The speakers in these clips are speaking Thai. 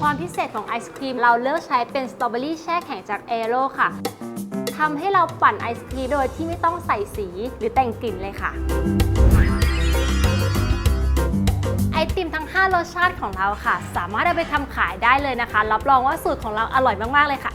ความพิเศษของไอศครีมเราเลือกใช้เป็นสตรอเบอรี่แช่แข็งจากเอโรค่ะทำให้เราปั่นไอศครีมโดยที่ไม่ต้องใส่สีหรือแต่งกลิ่นเลยค่ะไอติมทั้ง 5 รสชาติของเราค่ะ สามารถเอาไปทำขายได้เลยนะคะ รับรองว่าสูตรของเราอร่อยมาก ๆ เลยค่ะ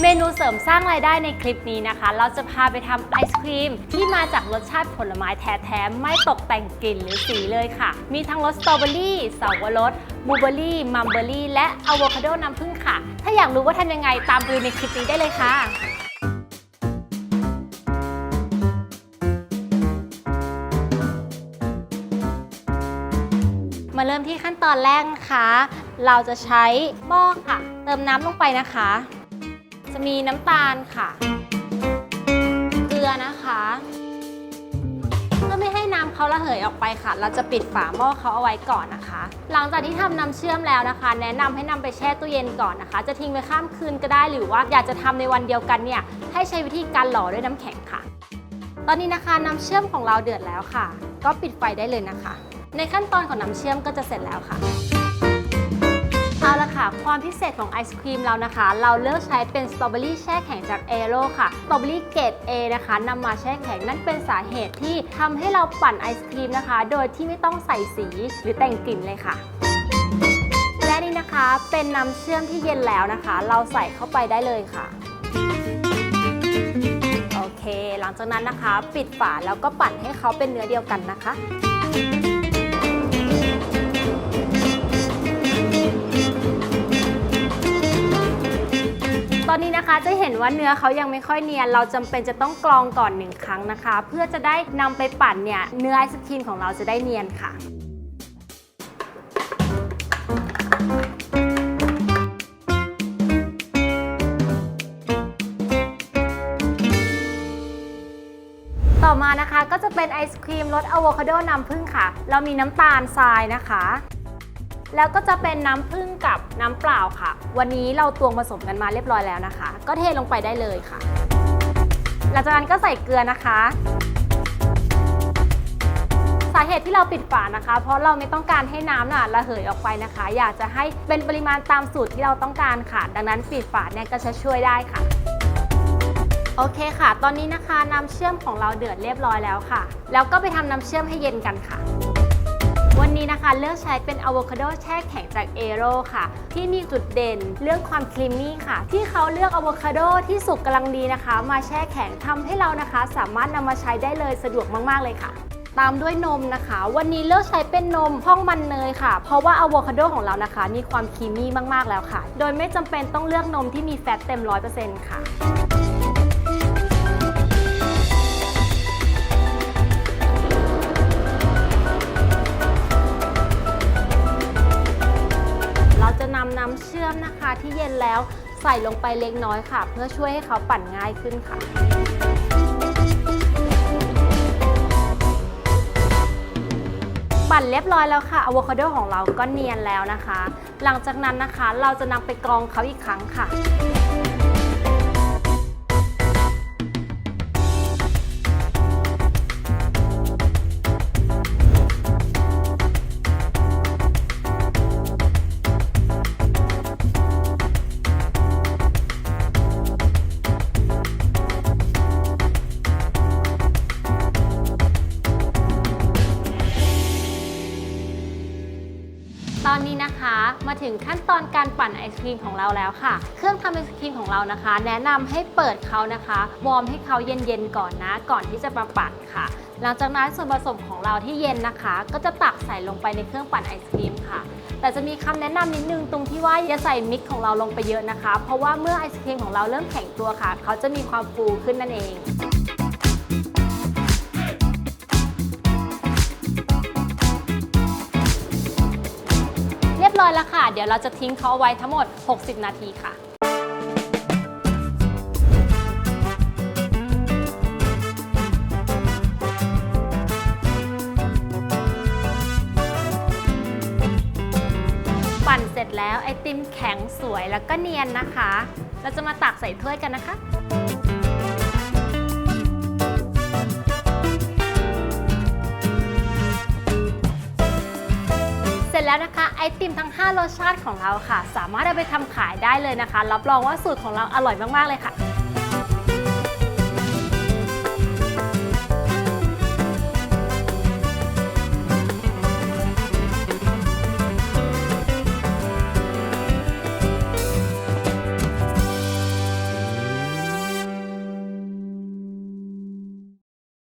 เมนูเสริมสร้างรายได้ในคลิปนี้นะคะ เราจะพาไปทำไอศครีมที่มาจากรสชาติผลไม้แท้ๆ ไม่ตกแต่งกลิ่นหรือสีเลยค่ะ มีทั้งรสสตรอเบอรี่สาวรสบลูเบอรี่ มัมเบอรี่ และอะโวคาโดน้ำผึ้งค่ะ ถ้าอยากรู้ว่าทำยังไงตามดูในคลิปนี้ได้เลยค่ะมาเริ่มที่ขั้นตอนแรกนะคะ เราจะใช้หม้อค่ะ เติมน้ำลงไปนะคะ จะมีน้ำตาลค่ะ เกลือนะคะ เพื่อไม่ให้น้ำเขาระเหยออกไปค่ะ เราจะปิดฝาหม้อเขาเอาไว้ก่อนนะคะ หลังจากที่ทำน้ำเชื่อมแล้วนะคะ แนะนำให้นำไปแช่ตู้เย็นก่อนนะคะ จะทิ้งไว้ข้ามคืนก็ได้หรือว่าอยากจะทำในวันเดียวกันเนี่ย ให้ใช้วิธีการหล่อด้วยน้ำแข็งค่ะ ตอนนี้นะคะน้ำเชื่อมของเราเดือดแล้วค่ะ ก็ปิดไฟได้เลยนะคะ ในขั้นตอนของน้ำเชื่อมก็จะเสร็จแล้วค่ะ ค่ะ ความพิเศษของไอศครีมเรานะคะ เราเลือกใช้เป็นสตรอเบอรี่แช่แข็งจากเอโร่ค่ะสตรอเบอรี่เกรด A นะคะนำมาแช่แข็งนั่นเป็นสาเหตุที่ทำให้เราปั่นไอศครีมนะคะ โดยที่ไม่ต้องใส่สีหรือแต่งกลิ่นเลยค่ะและนี่นะคะเป็นน้ำเชื่อมที่เย็นแล้วนะคะ เราใส่เข้าไปได้เลยค่ะโอเค หลังจากนั้นนะคะ ปิดฝาแล้วก็ปั่นให้เขาเป็นเนื้อเดียวกันนะคะ อนนี้นะคะจะเห็นว่าเนื้อเขายังไม่ค่อยเนียน เราจำเป็นจะต้องกรองก่อนหนึ่งครั้งนะคะ เพื่อจะได้นำไปปั่นเนี่ยเนื้อไอศครีมของเราจะได้เนียนค่ะต่อมานะคะก็จะเป็นไอศครีมรสอะโวคาโดน้ำผึ้งค่ะ เรามีน้ำตาลทรายนะคะ แล้วก็จะเป็นน้ำผึ้งกับน้ำเปล่าค่ะ วันนี้เราตวงผสมกันมาเรียบร้อยแล้วนะคะ ก็เทลงไปได้เลยค่ะ หลังจากนั้นก็ใส่เกลือนะคะ สาเหตุที่เราปิดฝานะคะ เพราะเราไม่ต้องการให้น้ำน่ะระเหยออกไปนะคะ อยากจะให้เป็นปริมาณตามสูตรที่เราต้องการค่ะ ดังนั้นปิดฝาเนี่ยก็จะช่วยได้ค่ะ โอเคค่ะ ตอนนี้นะคะน้ำเชื่อมของเราเดือดเรียบร้อยแล้วค่ะ แล้วก็ไปทำน้ำเชื่อมให้เย็นกันค่ะ วันนี้นะคะเลือกใช้เป็นอะโวคาโดแช่แข็งจากเอโรค่ะ ที่มีจุดเด่นเรื่องความครีมมี่ค่ะ ที่เขาเลือกอะโวคาโดที่สุกกำลังดีนะคะ มาแช่แข็งทำให้เรานะคะ สามารถนำมาใช้ได้เลยสะดวกมาก ๆ เลยค่ะตามด้วยนมนะคะ วันนี้เลือกใช้เป็นนมพ่องมันเนยค่ะ เพราะว่าอะโวคาโดของเรานะคะ มีความครีมมี่มาก ๆ แล้วค่ะ โดยไม่จำเป็นต้องเลือกนมที่มีแฟตเต็ม 100%ค่ะำน้มนะคะที่เย็นแล้วใส่ลงไปเล็กน้อยค่ะ เพื่อช่วยให้เขาปั่นง่ายขึ้นค่ะ ปั่นเรียบร้อยแล้วค่ะอะโวคาโดของเราก็เนียนแล้วนะคะ หลังจากนั้นนะคะเราจะนำไปกรองเขาอีกครั้งค่ะ มาถึงขั้นตอนการปั่นไอศครีมของเราแล้วค่ะ เครื่องทำไอศครีมของเรานะคะ แนะนำให้เปิดเขานะคะ วอร์มให้เขาเย็นๆก่อนนะ ก่อนที่จะมาปั่นค่ะ หลังจากนั้นส่วนผสมของเราที่เย็นนะคะ ก็จะตักใส่ลงไปในเครื่องปั่นไอศครีมค่ะแต่จะมีคำแนะนำนิดนึงตรงที่ว่าอย่าใส่มิกซ์ของเราลงไปเยอะนะคะ เพราะว่าเมื่อไอศครีมของเราเริ่มแข็งตัวค่ะ เขาจะมีความฟูขึ้นนั่นเอง เรียบร้อยแล้วค่ะ เดี๋ยวเราจะทิ้งเขาไว้ทั้งหมด 60 นาทีค่ะปั่นเสร็จแล้วไอติมแข็งสวยแล้วก็เนียนนะคะ เราจะมาตักใส่ถ้วยกันนะคะ แล้วนะคะไอติมทั้ง 5 รสชาติของเราค่ะ สามารถเอาไปทำขายได้เลยนะคะ รับรองว่าสูตรของเราอร่อยมากๆเลยค่ะ